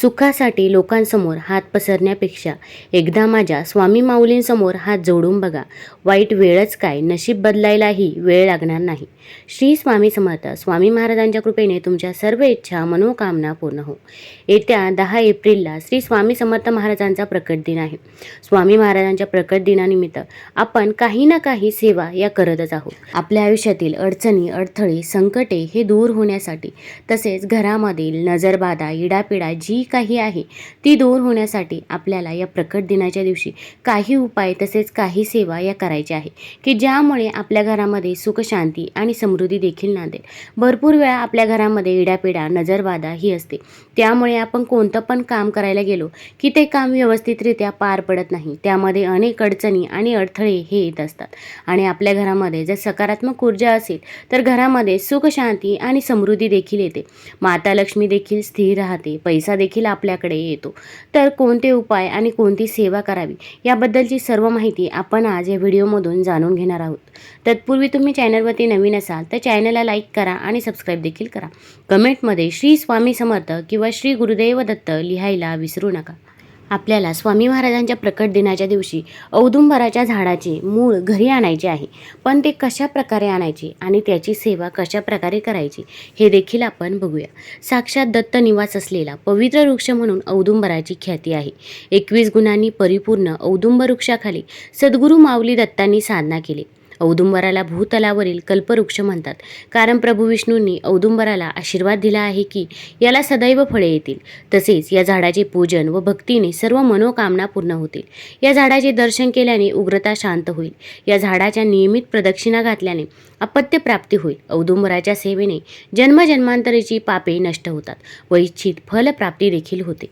सुखासाठी लोकांसमोर हात पसरण्यापेक्षा एकदा माझ्या स्वामी माऊलींसमोर हात जोडून बघा. वाईट वेळच काय? नशीब बदलायलाही वेळ लागणार नाही. श्री स्वामी समर्थ स्वामी महाराजांच्या कृपेने तुमच्या सर्व इच्छा मनोकामना पूर्ण हो. येत्या दहा एप्रिलला श्री स्वामी समर्थ महाराजांचा प्रकट दिन आहे. स्वामी महाराजांच्या प्रकट दिनानिमित्त आपण काही ना काही सेवा या करतच आहोत. आपल्या आयुष्यातील अडचणी अडथळे संकटे हे दूर होण्यासाठी तसेच घरामधील नजरबाधा इडापिडा जी काही आहे ती दूर होण्यासाठी आपल्याला या प्रकट दिनाच्या दिवशी काही उपाय तसेच काही सेवा या करायच्या आहे की ज्यामुळे आपल्या घरामध्ये सुख शांती आणि समृद्धी देखील नांदेल. भरपूर वेळा आपल्या घरामध्ये इडापिडा नजरबाधा ही असते. त्यामुळे आपण कोणतं पण काम करायला गेलो की ते काम व्यवस्थितरित्या पार पडत नाही. त्यामध्ये अनेक अडचणी आणि अडथळे हे येत असतात. आणि आपल्या घरामध्ये जर सकारात्मक ऊर्जा असेल तर घरामध्ये सुख शांती आणि समृद्धी देखील येते. माता लक्ष्मी देखील स्थिर राहते. पैसा देखील देखील आपल्याकडे येतो. तर कोणते उपाय आणि कोणती सेवा करावी? याबद्दलची सर्व माहिती आपण आज या व्हिडिओमधून जाणून घेणार आहोत. तत्पूर्वी तुम्ही चॅनलवरती नवीन असाल तर चॅनलला लाईक करा आणि सबस्क्राईब देखील करा. कमेंटमध्ये श्री स्वामी समर्थ किंवा श्री गुरुदेव दत्त लिहायला विसरू नका. आपल्याला स्वामी महाराजांच्या प्रकट दिनाच्या दिवशी औदुंबराच्या झाडाचे मूळ घरी आणायचे आहे. पण ते कशा प्रकारे आणायचे आणि त्याची सेवा कशा प्रकारे करायची हे देखील आपण बघूया. साक्षात दत्त निवास असलेला पवित्र वृक्ष म्हणून औदुंबराची ख्याती आहे. एकवीस गुणांनी परिपूर्ण औदुंब वृक्षाखाली सद्गुरू माऊली दत्तांनी साधना केली. औदुंबराला भूतलावरील कल्पवृक्ष म्हणतात. कारण प्रभू विष्णूंनी औदुंबराला आशीर्वाद दिला आहे की याला सदैव फळे येतील. तसेच या झाडाचे पूजन व भक्तीने सर्व मनोकामना पूर्ण होतील. या झाडाचे दर्शन केल्याने उग्रता शांत होईल. या झाडाच्या नियमित प्रदक्षिणा घातल्याने अपत्य प्राप्ती होईल. औदुंबराच्या सेवेने जन्मजन्मांतरीची पापे नष्ट होतात व इच्छित फलप्राप्ती देखील होते.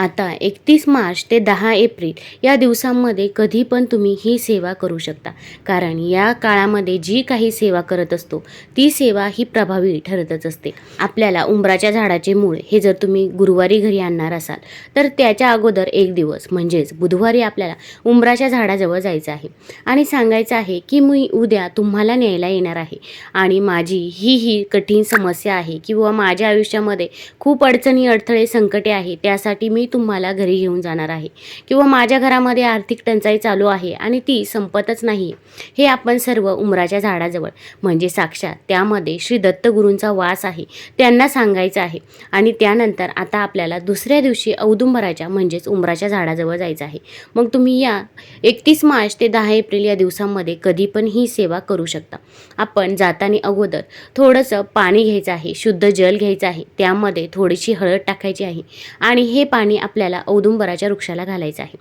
आता एकतीस मार्च ते दहा एप्रिल या दिवसांमध्ये कधी पण तुम्ही ही सेवा करू शकता. कारण या काळामध्ये जी काही सेवा करत असतो ती सेवा ही प्रभावी ठरतच असते. आपल्याला उंबराच्या झाडाचे मूळ हे जर तुम्ही गुरुवारी घरी आणणार असाल तर त्याच्या अगोदर एक दिवस म्हणजेच बुधवारी आपल्याला उंबराच्या झाडाजवळ जायचं आहे. आणि सांगायचं आहे की मी उद्या तुम्हाला न्यायला येणार आहे. आणि माझी ही ही कठीण समस्या आहे किंवा माझ्या आयुष्यामध्ये खूप अडचणी अडथळे संकटे आहे त्यासाठी मी तुम्हाला घरी घेऊन जाणार आहे. किंवा माझ्या घरामध्ये आर्थिक टंचाई चालू आहे आणि ती संपतच नाही. हे आपण सर्व उमराच्या झाडाजवळ म्हणजे साक्षात त्यामध्ये श्री दत्तगुरूंचा वास आहे त्यांना सांगायचं आहे. आणि त्यानंतर आता आपल्याला दुसऱ्या दिवशी औदुंबराच्या म्हणजेच उमराच्या झाडाजवळ जायचं आहे. मग तुम्ही या एकतीस मार्च ते दहा एप्रिल या दिवसांमध्ये कधी पण ही सेवा करू शकता. आपण जाताना अगोदर थोडंसं पाणी घ्यायचं आहे शुद्ध जल घ्यायचं आहे. त्यामध्ये थोडीशी हळद टाकायची आहे. आणि हे पाणी आपल्याला औदुंबराच्या वृक्षाला घालायचं आहे.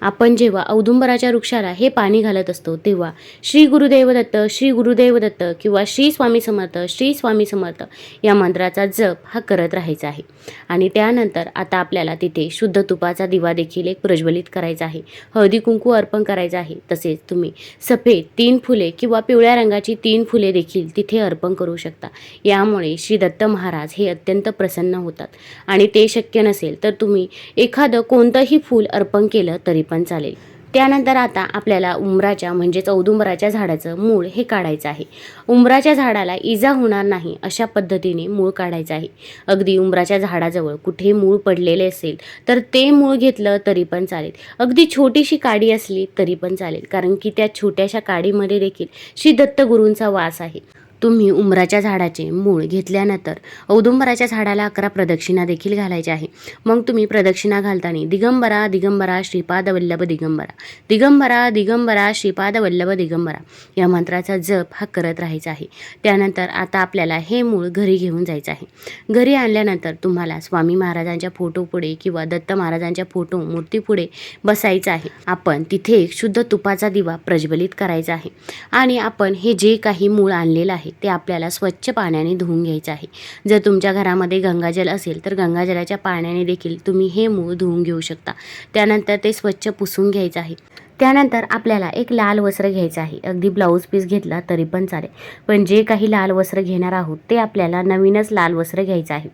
आपण जेव्हा औदुंबराच्या वृक्षाला हे पाणी घालत असतो तेव्हा श्री गुरुदेव दत्त श्री गुरुदेव दत्त किंवा श्री स्वामी समर्थ श्री स्वामी समर्थ या मंत्राचा जप हा करत राहायचा आहे. आणि त्यानंतर आता आपल्याला तिथे शुद्ध तुपाचा दिवा देखील एक प्रज्वलित करायचा आहे. हळदी कुंकू अर्पण करायचं आहे. तसेच तुम्ही सफेद तीन फुले किंवा पिवळ्या रंगाची तीन फुले देखील तिथे अर्पण करू शकता. यामुळे श्री दत्त महाराज हे अत्यंत प्रसन्न होतात. आणि ते शक्य नसेल तर तुम्ही एखादं कोणतंही फूल अर्पण केलं तरी पण चालेल. त्यानंतर आता आपल्याला उंबराच्या म्हणजेच औदुंबराच्या झाडाचं मूळ हे काढायचं आहे. उंबराच्या झाडाला इजा होणार नाही अशा पद्धतीने मूळ काढायचं आहे. अगदी उंबराच्या झाडाजवळ कुठे मूळ पडलेले असेल तर ते मूळ घेतलं तरी पण चालेल. अगदी छोटीशी काडी असली तरी पण चालेल. कारण की त्या छोट्याशा काडीमध्ये देखील श्री दत्तगुरूंचा वास आहे. तुम्ही उंबराच्या झाडाचे मूळ घेतल्यानंतर औदुंबराच्या झाडाला अकरा प्रदक्षिणा देखील घालायच्या आहे. मग तुम्ही प्रदक्षिणा घालताना दिगंबरा दिगंबरा श्रीपाद वल्लभ दिगंबरा. दिगंबरा दिगंबरा श्रीपाद वल्लभ दिगंबरा या मंत्राचा जप हा करत राहायचा आहे. त्यानंतर आता आपल्याला हे मूळ घरी घेऊन जायचं आहे. घरी आणल्यानंतर तुम्हाला स्वामी महाराजांच्या फोटोपुढे किंवा दत्त महाराजांच्या फोटो मूर्तीपुढे बसायचं आहे. आपण तिथे एक शुद्ध तुपाचा दिवा प्रज्वलित करायचा आहे. आणि आपण हे जे काही मूळ आणलेलं आहे ते आपल्याला स्वच्छ पाण्याने धुवून घ्यायचं आहे. जर तुमच्या घरामध्ये गंगाजल असेल तर गंगाजलाच्या पाण्याने देखील तुम्ही हे मूळ धुवून घेऊ शकता. त्यानंतर ते स्वच्छ पुसून घ्यायचं आहे. त्यानंतर आपल्याला एक लाल वस्त्र घ्यायचं आहे. अगदी ब्लाऊज पीस घेतला तरी पण चालेल. पण जे काही लाल वस्त्र घेणार आहोत ते आपल्याला नवीनच लाल वस्त्र घ्यायचं आहे.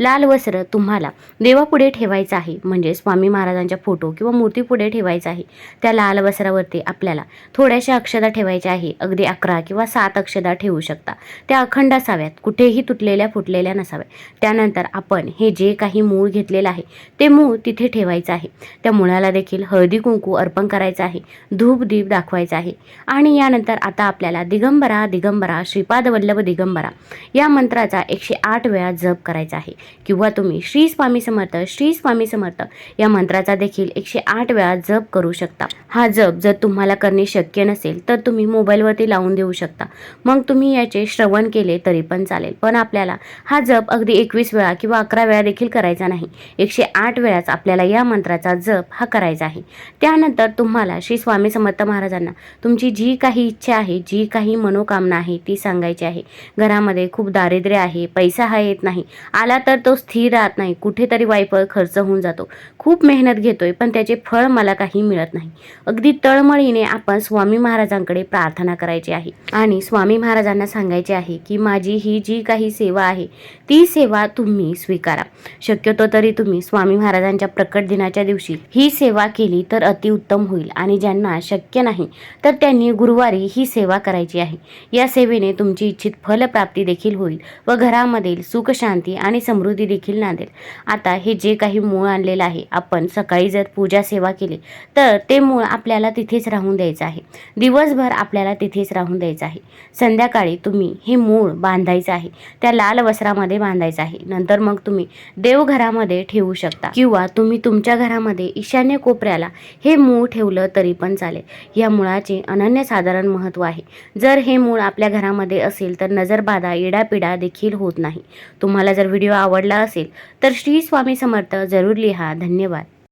लाल वस्त्र तुम्हाला देवापुढे ठेवायचं आहे. म्हणजे स्वामी महाराजांच्या फोटो किंवा मूर्तीपुढे ठेवायचं आहे. त्या लाल वस्त्रावरती आपल्याला थोड्याशा अक्षदा ठेवायच्या आहे. अगदी अकरा किंवा सात अक्षदा ठेवू शकता. त्या अखंड असाव्यात. कुठेही तुटलेल्या फुटलेल्या नसाव्यात. त्यानंतर आपण हे जे काही मूळ घेतलेलं आहे ते मूळ तिथे ठेवायचं आहे. त्या मुळाला देखील हळदी कुंकू अर्पण करायचं आहे. धूप दीप दाखवायचा आहे. आणि यानंतर आता आपल्याला दिगंबरा दिगंबरा श्रीपाद वल्लभ दिगंबरा या मंत्राचा एकशे आठ वेळा जप करायचा आहे. किंवा तुम्ही श्री स्वामी समर्थ श्री स्वामी समर्थ या मंत्राचा देखील एकशे आठ वेळा जप करू शकता. हा जप जर तुम्हाला करणे शक्य नसेल तर तुम्ही मोबाईलवरती लावून देऊ शकता. मग तुम्ही याचे श्रवण केले तरी पण चालेल. पण आपल्याला हा जप अगदी एकवीस वेळा किंवा अकरा वेळा देखील करायचा नाही. एकशे आठ वेळाच आपल्याला या मंत्राचा जप हा करायचा आहे. त्यानंतर तुम्हाला श्री स्वामी समर्थ महाराजांना तुमची जी काही इच्छा आहे जी काही मनोकामना आहे ती सांगायची आहे. घरामध्ये खूप दारिद्र्य आहे पैसा हा येत नाही. आला तर तो स्थिर राहत नाही. कुठेतरी वायफळ खर्च होऊन जातो. खूप मेहनत घेतोय पण त्याचे फळ मला काही मिळत नाही. अगदी तळमळीने आपण स्वामी महाराजांकडे प्रार्थना करायची आहे. आणि स्वामी महाराजांना सांगायचे आहे की माझी ही जी काही सेवा आहे ती सेवा तुम्ही स्वीकारा. शक्यतो तरी तुम्ही स्वामी महाराजांच्या प्रकट दिनाच्या दिवशी ही सेवा केली तर अतिउत्तम होईल. आणि ज्यांना शक्य नाही तर त्यांनी गुरुवारी ही सेवा करायची आहे. या सेवेने तुमची इच्छित फलप्राप्ती देखील होईल व घरामधील सुख शांती आणि समृद्धी देखील नांदेल आता हे जे काही मूळ आणलेलं आहे आपण सकाळी जर पूजा सेवा केली तर ते मूळ आपल्याला तिथेच राहून द्यायचं आहे. दिवसभर आपल्याला तिथेच राहून द्यायचं आहे. संध्याकाळी तुम्ही हे मूळ बांधायचं आहे. त्या लाल वस्त्रामध्ये बांधायचं आहे. नंतर मग तुम्ही देवघरामध्ये ठेवू शकता. किंवा तुम्ही तुमच्या घरामध्ये ईशान्य कोपऱ्याला हे मूळ ठेवलं तरी पण चालेल. या मुळाचे अनन्यसाधारण महत्त्व आहे. जर हे मूळ आपल्या घरामध्ये असेल तर नजरबाधा इडापिडा देखील होत नाही. तुम्हाला जर व्हिडिओ आवड आवडला असेल तर श्री स्वामी समर्थ जरूर लिहा. धन्यवाद.